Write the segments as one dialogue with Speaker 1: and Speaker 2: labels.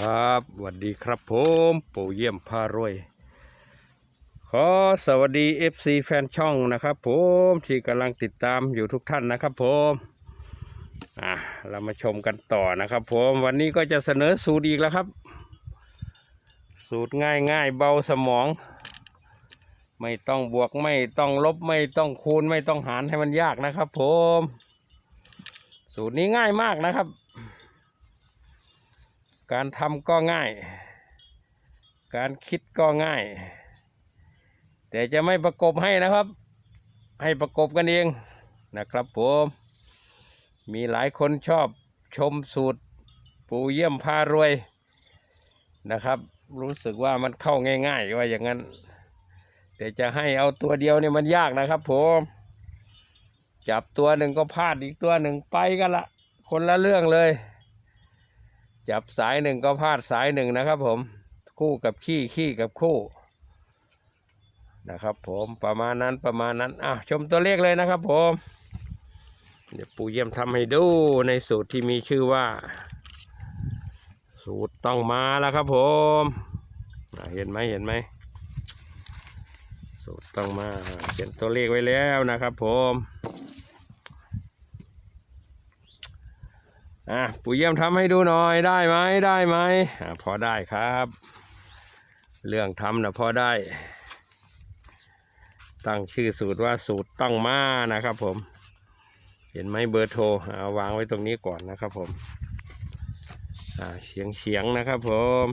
Speaker 1: ครับสวัสดีครับผมปู่เยี่ยมพารวย ขอสวัสดี FC แฟนช่องนะครับผมที่กำลังติดตามอยู่ทุกท่านนะครับผมอะเรามาชมกันต่อนะครับผมวันนี้ก็จะเสนอสูตรอีกแล้วครับ สูตรง่ายง่ายๆเบาสมอง ไม่ต้องบวกไม่ต้องลบไม่ต้องคูณไม่ต้องหารให้มันยากนะครับผม สูตรนี้ง่ายมากนะครับ การทำก็ง่าย การคิดก็ง่าย แต่จะไม่ประกบให้นะครับ ให้ประกบกันเองนะครับผมมีหลายคนชอบชมสูตร ปูเยี่ยมพารวยนะครับ รู้สึกว่ามันเข้าง่าย ๆ ว่าอย่างนั้น แต่จะให้เอาตัวเดียวเนี่ยมันยากนะครับผมจับตัวหนึ่งก็พลาดอีกตัวหนึ่งไปกันละคนละเรื่องเลย จับสายหนึ่งก็พลาดสายหนึ่งนะครับผมคู่กับขี้ขี้กับคู่นะครับผมประมาณนั้นประมาณนั้นอะชมตัวเลขเลยนะครับผมเดี๋ยวปู่เยี่ยมทำให้ดูในสูตรที่มีชื่อว่า สูตรต้องมาแล้วครับผมเห็นไหมเห็นไหมสูตรต้องมาเขียนตัวเลขไว้แล้วนะครับผม อะปู่เยี่ยมทำให้ดูหน่อยได้ไหมได้ไหมอะพอได้ครับ เรื่องทำนะพอได้ ตั้งชื่อสูตรว่าสูตรต้องมานะครับผม เห็นไหมเบอร์โทรเอาวางไว้ตรงนี้ก่อนนะครับผมอ่าเฉียงเฉียงนะครับผม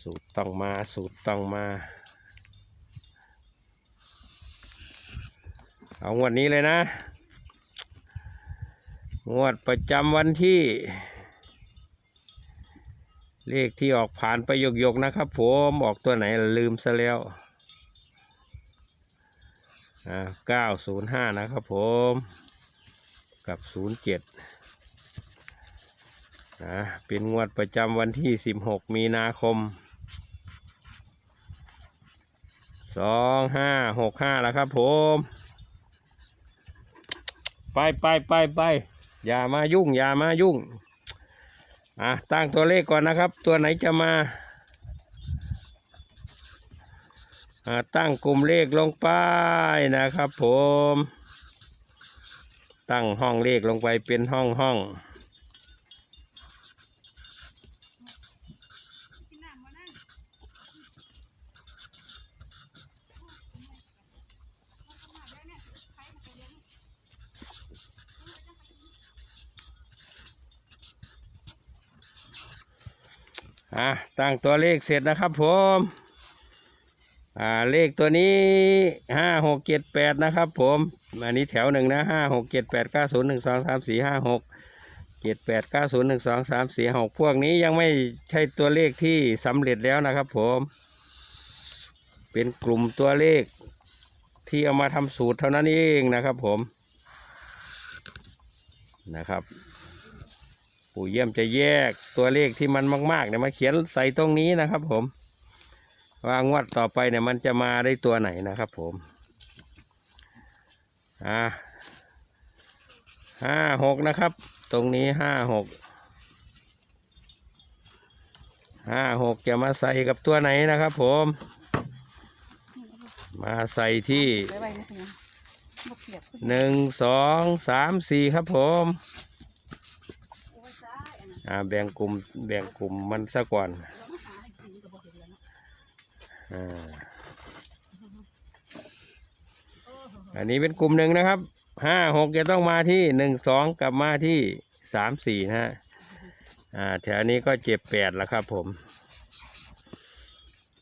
Speaker 1: สูตรต้องมาสูตรต้องมา เอางวดนี้เลยนะ งวดประจำวันที่ เลขที่ออกผ่านไปหยกๆนะครับผมออกตัวไหนลืมซะแล้วอ่าเก้าศูนย์ห้านะครับผมกับศูนย์เจ็ดนะเป็นงวดประจำวันที่สิบหกมีนาคมสองห้าหกห้าแล้วครับผม ไปไปไปไป อย่ามายุ่ง อย่ามายุ่งอะตั้งตัวเลขก่อนนะครับ ตัวไหนจะมาอ่าตั้งกลุ่มเลขลงไปนะครับ ผม ตั้งห้องเลขลงไปเป็นห้องห้อง อะตั้งตัวเลขเสร็จนะครับผมอ่าเลขตัวนี้ห้าหกเจ็ดแปดนะครับผมอันนี้แถวหนึ่งนะห้าหกเจ็ดแปดเก้าศูนย์หนึ่งสองสามสี่ห้าหกเจ็ดแปดเก้าศูนย์หนึ่งสองสามสี่หกพวกนี้ยังไม่ใช่ตัวเลขที่สำเร็จแล้วนะครับผม เป็นกลุ่มตัวเลขที่เอามาทำสูตรเท่านั้นเองนะครับผมนะครับ ปู่เยี่ยมจะแยกตัวเลขที่มันมากๆเนี่ยมาเขียนใส่ตรงนี้นะครับ ผม ว่างวดต่อไปเนี่ยมันจะมาได้ตัวไหนนะครับ ผมอ่าห้าหกนะครับ ตรงนี้ห้าหกห้าหกจะมาใส่กับตัวไหนนะครับ ผม มาใส่ที่
Speaker 2: ไว้ไว้นี่สินะบ่เปียก
Speaker 1: หนึ่งสองสามสี่ครับผม
Speaker 2: โอ้ยซ้าย อ่า
Speaker 1: แบ่งกลุ่มแบ่งกลุ่มมันซะก่อน
Speaker 2: เรามาหาให้กินก็บ่เห็นแล้วเนาะ
Speaker 1: อ่า
Speaker 2: โอ้โห
Speaker 1: อันนี้เป็นกลุ่มหนึ่งนะครับห้าหกจะต้องมาที่หนึ่งสองกลับมาที่สามสี่นะฮะอ่าแถวนี้ก็เจ็บแปดแล้วครับผม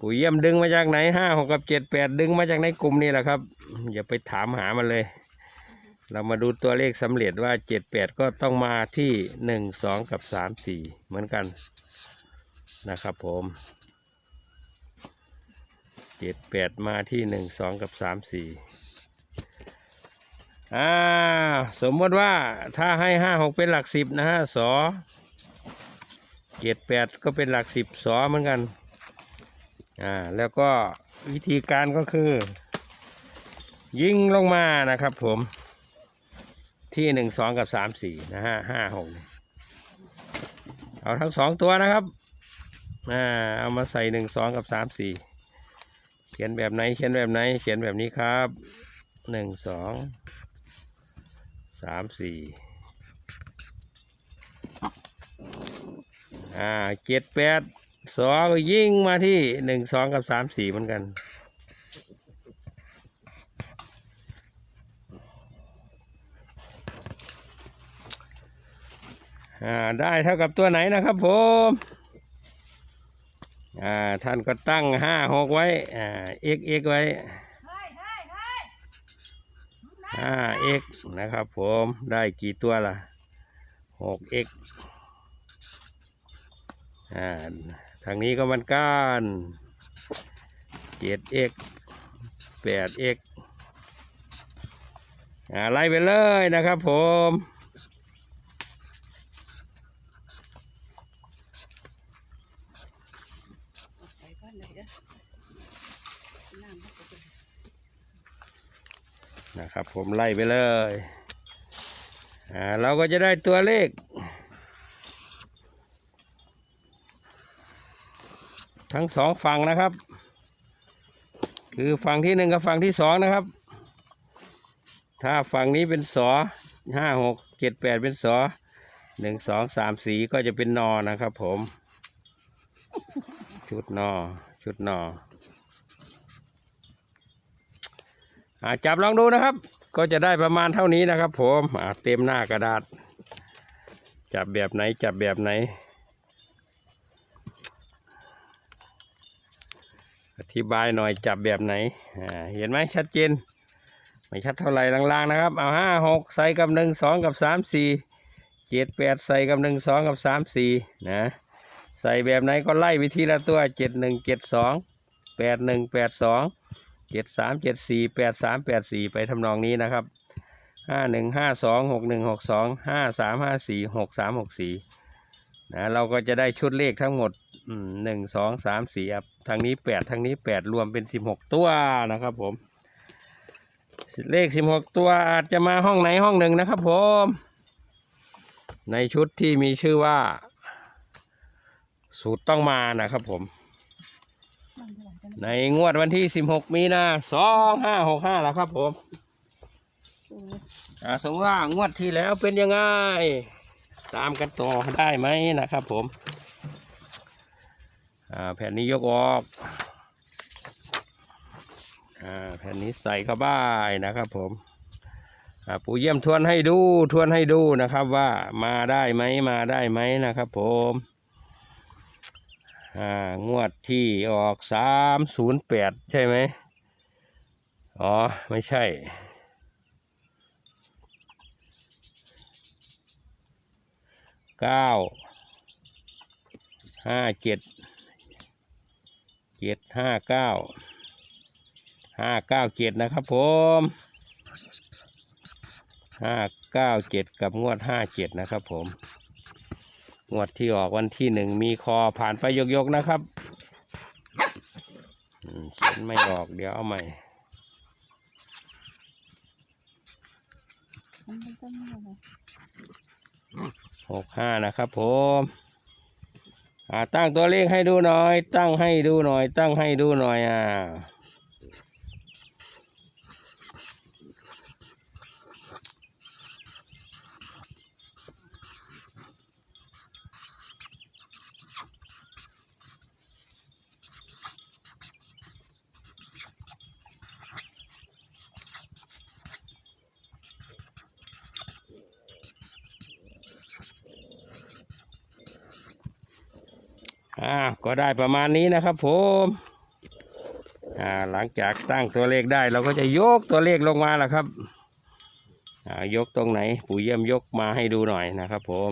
Speaker 1: ปุ๋ยเยี่ยมดึงมาจากไหนห้าหกกับเจ็ดแปดดึงมาจากในกลุ่มนี้แหละครับ อย่าไปถามหามันเลย เรามาดูตัวเลขสำเร็จว่าเจ็ดแปดก็ต้องมาที่หนึ่งสองกับสามสี่เหมือนกันนะครับผมเจ็ดแปดมาที่หนึ่งสองกับสามสี่อ่าสมมติว่าถ้าให้ห้าหกเป็นหลักสิบนะฮะสอเจ็ดแปดก็เป็นหลักสิบสอเหมือนกันอ่าแล้วก็วิธีการก็คือ ยิงลงมานะครับผม ที่หนึ่งสองกับสามสี่นะฮะห้าหกเอาทั้งสองตัวนะครับอ่าเอามาใส่หนึ่งสองกับสามสี่เขียนแบบไหนเขียนแบบไหน เขียนแบบนี้ครับหนึ่งสองสามสี่อ่าเจ็ดแปดสองยิ่งมาที่หนึ่งสองกับสามสี่เหมือนกัน อ่าได้เท่ากับตัวไหนนะครับผมอ่าท่านก็ตั้งห้าหกไว้อ่า x x ไว้
Speaker 2: เฮ้ยเฮ้ยเฮ้ย
Speaker 1: ห้า x นะครับผมได้กี่ตัวล่ะหก x อ่าทางนี้ก็มันก้านเจ็ด x แปด x อ่าไล่ไปเลยนะครับผม
Speaker 2: ใส่ก้อนเลยเด้อน้ำมันก็จะ
Speaker 1: นะครับ ผมไล่ไปเลยอ่าเราก็จะได้ตัวเลข ทั้งสองฝั่งนะครับ คือฝั่งที่หนึ่งกับฝั่งที่สองนะครับ ถ้าฝั่งนี้เป็นสอห้าหกเจ็ดแปดเป็นสอหนึ่งสองสามสีก็จะเป็นนอนะครับผม ชุดนอชุดนอ อ่า จับลองดูนะครับ ก็จะได้ประมาณเท่านี้นะครับ ผมเต็มหน้ากระดาษ จับแบบไหนจับแบบไหนอธิบายหน่อยจับแบบไหน เห็นไหมชัดเจน ไม่ชัดเท่าไหร่ล่างๆนะครับ เอาห้าหกใส่กับหนึ่งสองกับสามสี่เจ็ดแปดใส่กับหนึ่งสองกับสามสี่นะ ใส่แบบไหนก็ไล่ไปทีละตัวเจ็ดหนึ่งเจ็ดสองแปดหนึ่งแปดสอง เจ็ดสามเจ็ดสี่แปดสามแปดสี่ไปทำนองนี้นะครับห้าหนึ่งห้าสองหกหนึ่งหกสองห้าสามห้าสี่หกสามหกสี่นะเราก็จะได้ชุดเลขทั้งหมดหนึ่งสองสามสี่ครับทางนี้แปดทางนี้แปดรวมเป็นสิบหกตัวนะครับผม เลขสิบหกตัวอาจจะมาห้องไหนห้องหนึ่งนะครับผม ในชุดที่มีชื่อว่า สูตรต้องมานะครับผม
Speaker 2: มันเท่าไหร่กัน
Speaker 1: ในงวดวันที่ 16 มีนา2565แล้วครับผม
Speaker 2: โอ้ย
Speaker 1: อ่าสมมติว่างวดที่แล้วเป็นยังไง ตามกันต่อได้ไหมนะครับผมอ่าแผ่นนี้ยกออกอ่าแผ่นนี้ใส่เข้าบ้ายนะครับผมอ่าปู่เยี่ยมทวนให้ดูทวนให้ดูนะครับว่ามาได้ไหมมาได้ไหมนะครับผม อ่างวดที่ออกสามศูนย์แปดใช่ไหมอ๋อ ไม่ใช่ เก้า ห้าเจ็ด เจ็ดห้าเก้า ห้าเก้าเจ็ดนะครับผมห้าเก้าเจ็ดกับงวดห้าเจ็ดนะครับผม งวดที่ออกวันที่หนึ่งมีคอผ่านไปยกๆนะครับอืมเขียนไม่ออกเดี๋ยวเอาใหม่หกห้านะครับผมตั้งตัวเลขให้ดูหน่อย ตั้งให้ดูหน่อย ตั้งให้ดูหน่อยอ่า อ่าก็ได้ประมาณนี้นะครับผมอ่าหลังจากตั้งตัวเลขได้เราก็จะยกตัวเลขลงมาแล้วครับอ่ายกตรงไหน ปู่เยี่ยมยกมาให้ดูหน่อยนะครับผม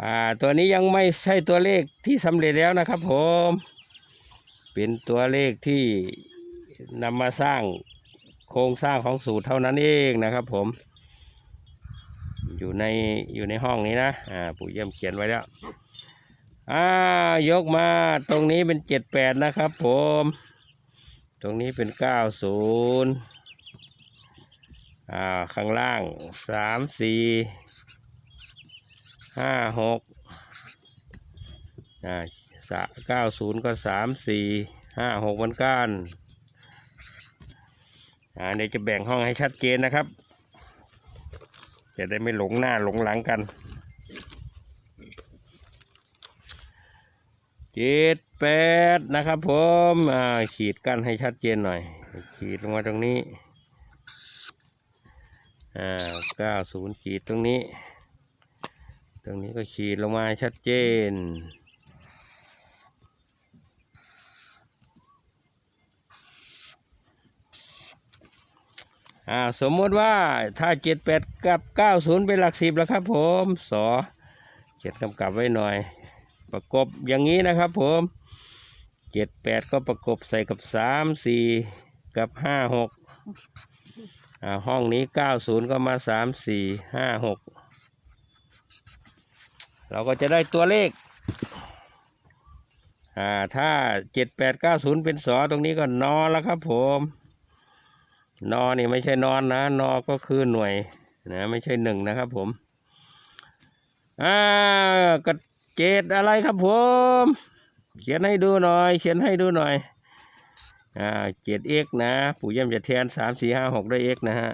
Speaker 1: อ่าตัวนี้ยังไม่ใช่ตัวเลขที่สำเร็จแล้วนะครับผม เป็นตัวเลขที่นำมาสร้างโครงสร้างของสูตรเท่านั้นเองนะครับผม อยู่ในอยู่ในห้องนี้นะอ่าปู่เยี่ยมเขียนไว้แล้ว อ่ายกมาตรงนี้เป็นเจ็ดแปดนะครับผม ตรงนี้เป็นเก้าศูนย์อ่าข้างล่างสามสี่ห้าหกอ่าสะเก้าศูนย์ก็สามสี่ห้าหกเหมือนกันอ่าเดี๋ยวจะแบ่งห้องให้ชัดเจนนะครับ จะได้ไม่หลงหน้าหลงหลังกัน เจ็ดแปดนะครับผมอ่าขีดกั้นให้ชัดเจนหน่อย ขีดลงมาตรงนี้อ่าเก้าศูนย์ขีดตรงนี้ ตรงนี้ก็ขีดลงมาชัดเจนอ่าสมมติว่าถ้าเจ็ดแปดกับเก้าศูนย์เป็นหลักสิบแล้วครับผมสอเจ็ดกำกับไว้หน่อย ประกบอย่างนี้นะครับผมเจ็ดแปดก็ประกบใส่กับสามสี่กับห้าหกอ่าห้องนี้เก้าศูนย์ก็มาสามสี่ห้าหกเราก็จะได้ตัวเลขอ่าถ้าเจ็ดแปดเก้าศูนย์เป็นสอตรงนี้ก็นอนแล้วครับผมนอนี่ไม่ใช่นอนนะนอก็คือหน่วยนะไม่ใช่หนึ่งนะครับผมอ่ากระ เจดอะไรครับผม เขียนให้ดูหน่อย เขียนให้ดูหน่อย อ่าเจ็ดเอกนะ ปู่เยี่ยมจะแทนสามสี่ห้าหกได้เอกนะฮะ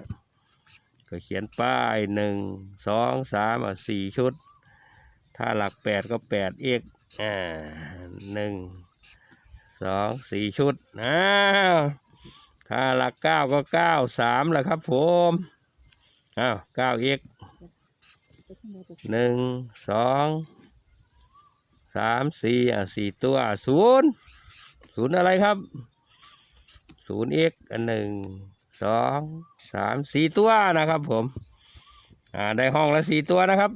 Speaker 1: ก็เขียนป้ายหนึ่งสองสามสี่ชุด ถ้าหลักแปดก็แปดเอกอ่าหนึ่งสองสี่ชุดอ้าถ้าหลักเก้าก็เก้าสามแหละครับผมอ้าวเก้าเอกหนึ่งสอง สามสี่อะสี่ตัวศูนย์ศูนย์อะไรครับศูนย์เอ็กอันหนึ่งสองสามสี่ตัวนะครับ ผมอ่าได้ห้องละสี่ตัวนะครับ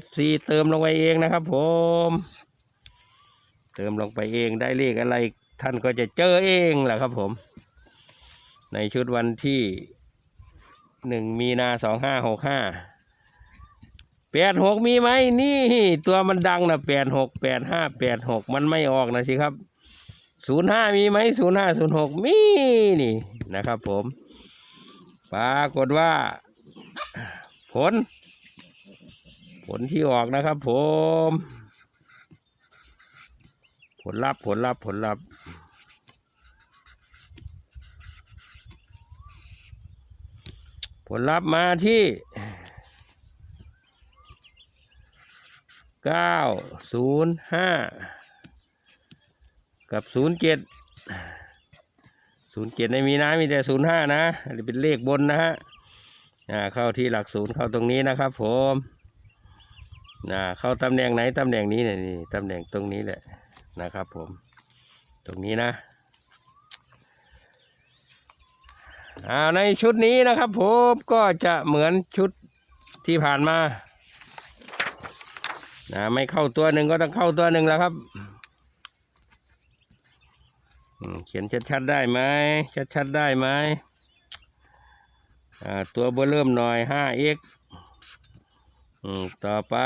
Speaker 1: FC เติมลงไปเองนะครับ ผม เติมลงไปเองได้เลขอะไร ท่านก็จะเจอเองแหละครับ ผม ในชุดวันที่หนึ่งมีนาสองห้าหกห้า แปดหกมีไหมนี่ตัวมันดังนะแปดหกแปดห้าแปดหกมันไม่ออกนะสิครับศูนย์ห้ามีไหมศูนย์ห้าศูนย์หกมีนี่นะครับ ผม ปรากฏว่า ผล ผลที่ออกนะครับ ผม ผลลัพธ์ผลลัพธ์ผลลัพธ์ผลลัพธ์มาที่ เก้าศูนย์ห้ากับศูนย์เจ็ดศูนย์เจ็ดในมีนะมีแต่ศูนย์ห้านะนี่เป็นเลขบนนะฮะเข้าที่หลักศูนย์เข้าตรงนี้นะครับผมนะเข้าตำแหน่งไหนตำแหน่งนี้เนี่ยนี่ตำแหน่งตรงนี้แหละนะครับผมตรงนี้นะในชุดนี้นะครับผมก็จะเหมือนชุดที่ผ่านมา นะไม่เข้าตัวหนึ่งก็ต้องเข้าตัวหนึ่งแล้วครับเขียนชัดๆได้ไหมชัดๆได้ไหมตัวเบอร์เริ่มหน่อย 5x ต่อไป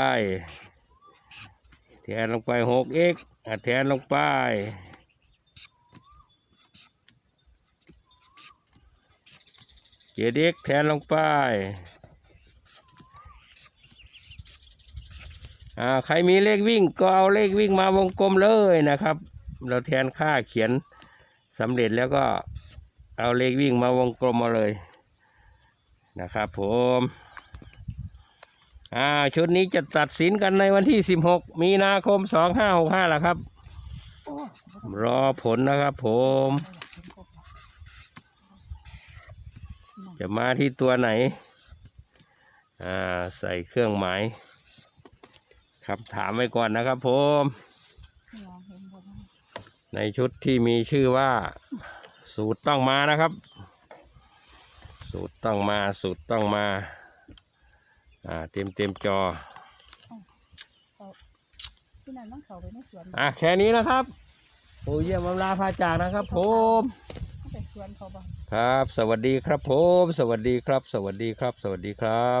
Speaker 1: แทนลงไป 6x แทนลงไปเจ็ดเอ็กแทนลงไป อ่าใครมีเลขวิ่งก็เอาเลขวิ่งมาวงกลมเลยนะครับ เราแทนค่าเขียนสำเร็จแล้วก็เอาเลขวิ่งมาวงกลมมาเลยนะครับผมอ่าชุดนี้จะตัดสินกันในวันที่ 16 มีนาคม 2565แล้วครับ รอผลนะครับผม จะมาที่ตัวไหน อ่า ใส่เครื่องหมาย คำถามไว้ก่อนนะครับผมในชุดที่มีชื่อว่า สูตรต้องมานะครับ สูตรต้องมาสูตรต้องมา อ่า เต็มเต็มจอ
Speaker 2: ที่นั่นต้องเขาไปในสวน
Speaker 1: อะแค่นี้นะครับผู้เยี่ยมอำลาพาจากนะครับผม
Speaker 2: เขาไปสวนเขาบ้าง
Speaker 1: ครับ สวัสดีครับผม สวัสดีครับ สวัสดีครับ สวัสดีครับ